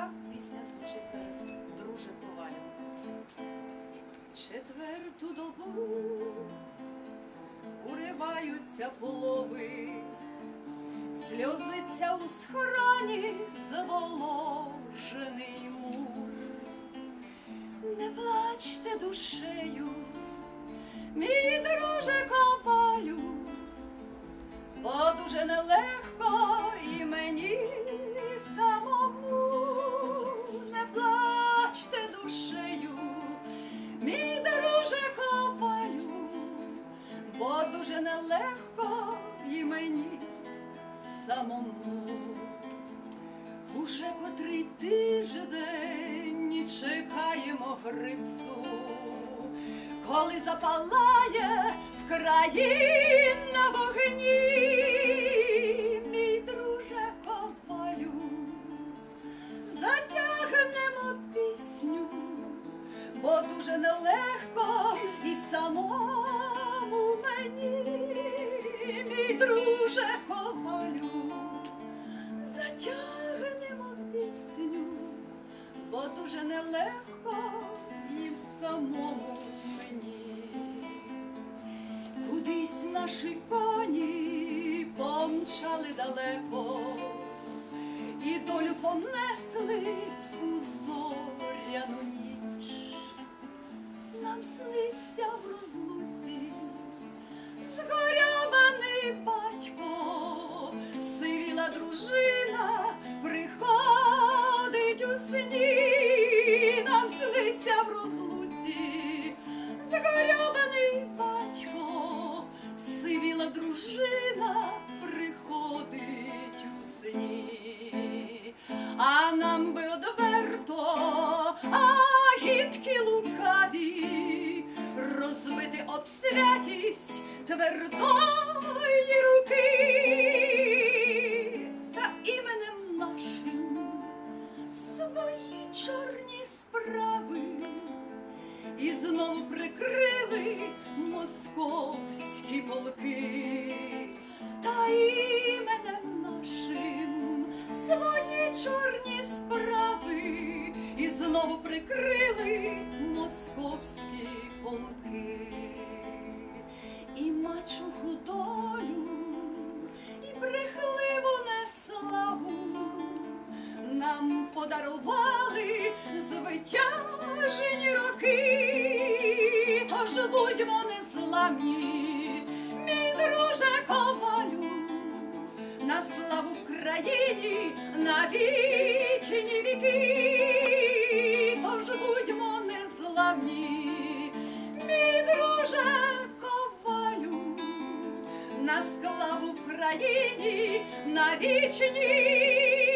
Така пісня звучить зараз, друже Ковалю. Четверту добу уриваються полови, сльозиться у схороні заволожений мур. Не плачте душею, дуже нелегко і мені самому. Уже котрий тиждень чекаємо грипсу, коли запалає в краї на вогні, мій друже ковалю, затягнемо пісню, бо дуже нелегко і самому друже ковалю затягнемо пісню, бо дуже нелегко і в самому мені. Кудись наші коні помчали далеко, і долю понесли у зоряну ніч. Дружина, приходить у сні, а нам би одверто, а гідкі лукаві, розбити об святість твердої руки. Та іменем нашим свої чорні справи і знову московські полки. Та іменем нашим свої чорні справи і знову прикрили московські полки. І мачуху долю, і брехливу неславу нам подарували звитяжені роки, тож будьмо незламні, мій друже ковалю, на славу в країні на вічні віки, тож будьмо незламні, мій друже ковалю, на славу в країні на вічні